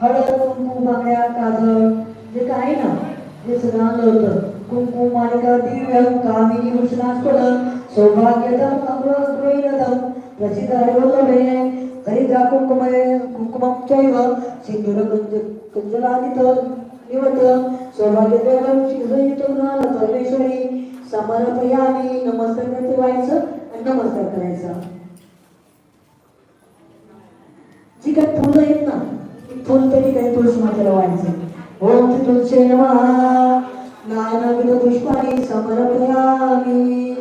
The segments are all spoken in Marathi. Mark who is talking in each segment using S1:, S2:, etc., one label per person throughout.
S1: हळद कुंकू बांगड्या काजळ जे काही ना हे सगळं आणलं होतं कुंकू मालिका दिव्य कामिनी भूषणास्पदम सौभाग्यदम अग्रग्रहीणदम प्रसिद्ध हरिवल्लभे हरिद्रा कुंकुमय कुंकुमम चैव सिंधुर कंज कंजलादित निवत सौभाग्यदेवं शिवयुतं नाम परमेश्वरी समर्पयामी नमस्कार करते व्हायचं आणि नमस्कार करायचा जी काय पूजा येत ना ती फुल त्या ठिकाणी तुळशी मातेला व्हायचं ओम श्री तुळशी नमः नानाविध पुष्पाणी समर्पयामी.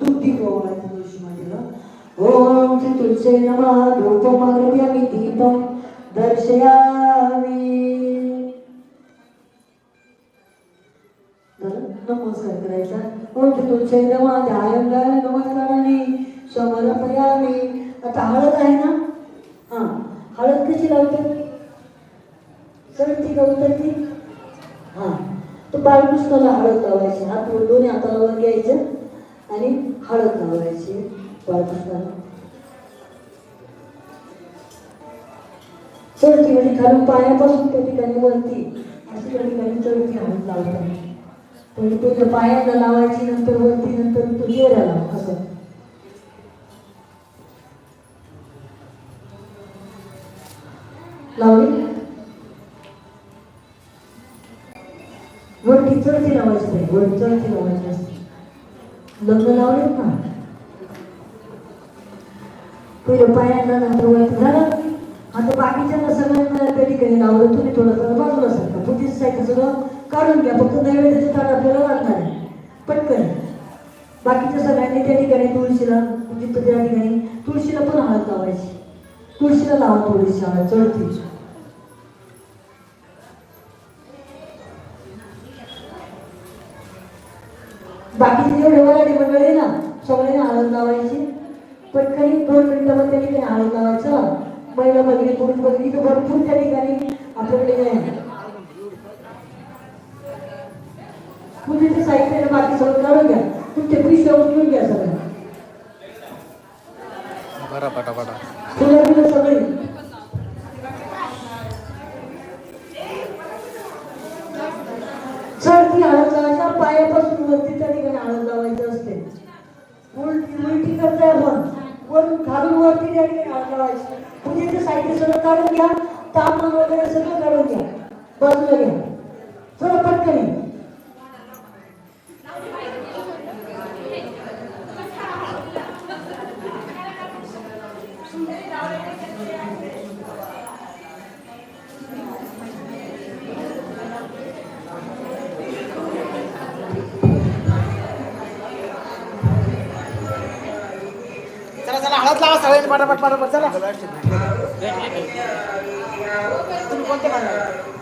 S1: दूध दीप तुळशी मातेला. ओम श्री तुळशी नमः धूपम अग्रप्यामी दीपम दर्शयामी नमस्कार करायचा. ओम श्री तुळशी नमः ध्यान ध्यान नमस्काराने समर्पयामी. आता हळद आहे ना? हा हळद कशी लावतात? का उतरती हा. तो बाळकृष्णाला हळद लावायची. हात वर दोन्ही हाताला वर घ्यायचं आणि हळद लावायची. बाळकृष्णाला चढती म्हणजे खालून पायापासून त्या ठिकाणी वरती. अशी त्या ठिकाणी चढती हळद लावतात म्हणजे तुझ्या पायाला लावायची नंतर वरती नंतर तू चेहऱ्याला. असं. लावली? चढती लावायची नाही चढती लावायची असते. लग्न लावलेत ना पहिलं पायांना नंतर वरती झालं आता बाकीच्या सगळ्यांना कधी कधी लावलं तुम्ही थोडं जरा बाजूला सरका बुद्धीचं साहित्य सगळं काढून घ्या फक्त नैवेद्याचे ताट आपल्याला लागणार आहे. पटकन. बाकीच्या सगळ्यांनी त्या ठिकाणी तुळशीला जिथं त्या ठिकाणी तुळशीला पण हळद लावायची. तुळशीला लावा थोडीशी हळद चढती दोन मिनिटामध्ये त्या ठिकाणी हळद लावायचं. महिला भगिनी पुरुष भगिनी इथं भरपूर त्या ठिकाणी आपल्याकडे पूजेचे साहित्य बाकी सगळं काढून घ्या. तुमचे पिशव्या उचलून घ्या सगळं.
S2: बरा
S1: फुलं सगळी. चढती हळद लावायच्या पायापासून वरती त्या ठिकाणी हळद लावायचं असते. उलटी उलटी करताय आपण. त्या ठिकाणी हळद साहित्य सगळं काढून घ्या तापमान वगैरे सगळं काढून घ्या. बाजूला घ्या. थोडं पटकन. Thank
S3: you. चला हळद लावा सगळ्यांनी पटापट पटापट चला तुम्ही कोणते खाणार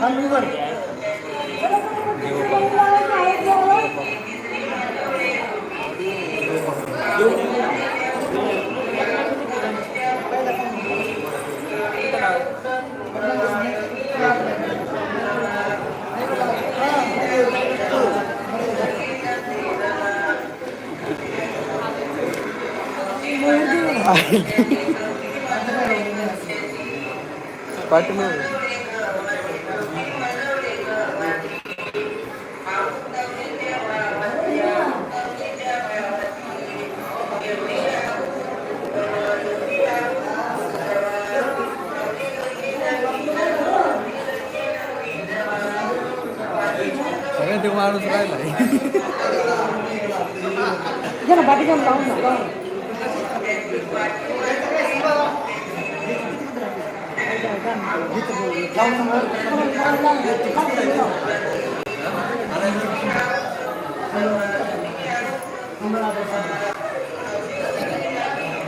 S3: खाली वर.
S2: ते माणूस
S3: लावून लावून. लावून.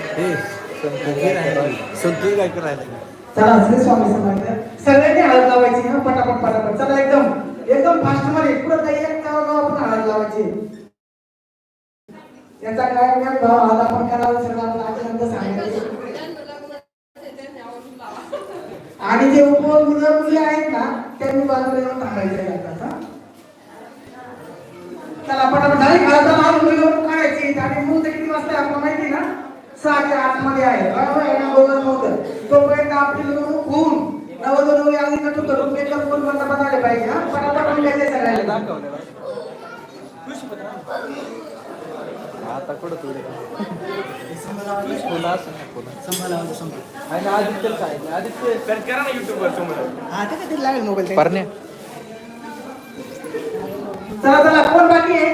S2: हे राहिला संतोष काय करायला
S3: चला श्री स्वामी समर्थ सगळ्यांनी हळद लावायची हा पटापट पटापट चला एकदम एकदम फास्टमध्ये. पुढे काही एक गाव गाव आपण हळद लावायची. त्याचा काय नियम भाव हळद आपण करावं सगळं आपलं आजनंतर सांगायचं. आणि जे उप मुलं मुली आहेत ना त्यांनी बाजूला येऊन थांबायचं आहे आता हा? चला पटापट. झाली घराचा माल मुलीवर काढायची आणि मूल तर किती वाजता आपल्याला माहिती ना? सहाच्या आतमध्ये आहे. बरोबर आहे ना? बरोबर नव्हतं तोपर्यंत आपली निवडणूक होऊन नवदनवी अगदी कटू करून मेकअप करून बंद बनायला पाहिजे हा? पटापट निघायचे सगळ्यांना
S2: आता कुठं आणि आदित्य काय? आदित्य
S4: करा ना युट्यूबवर समोर
S3: ते कधी लागेल मोबाईल चला चला कोण बाकी आहे.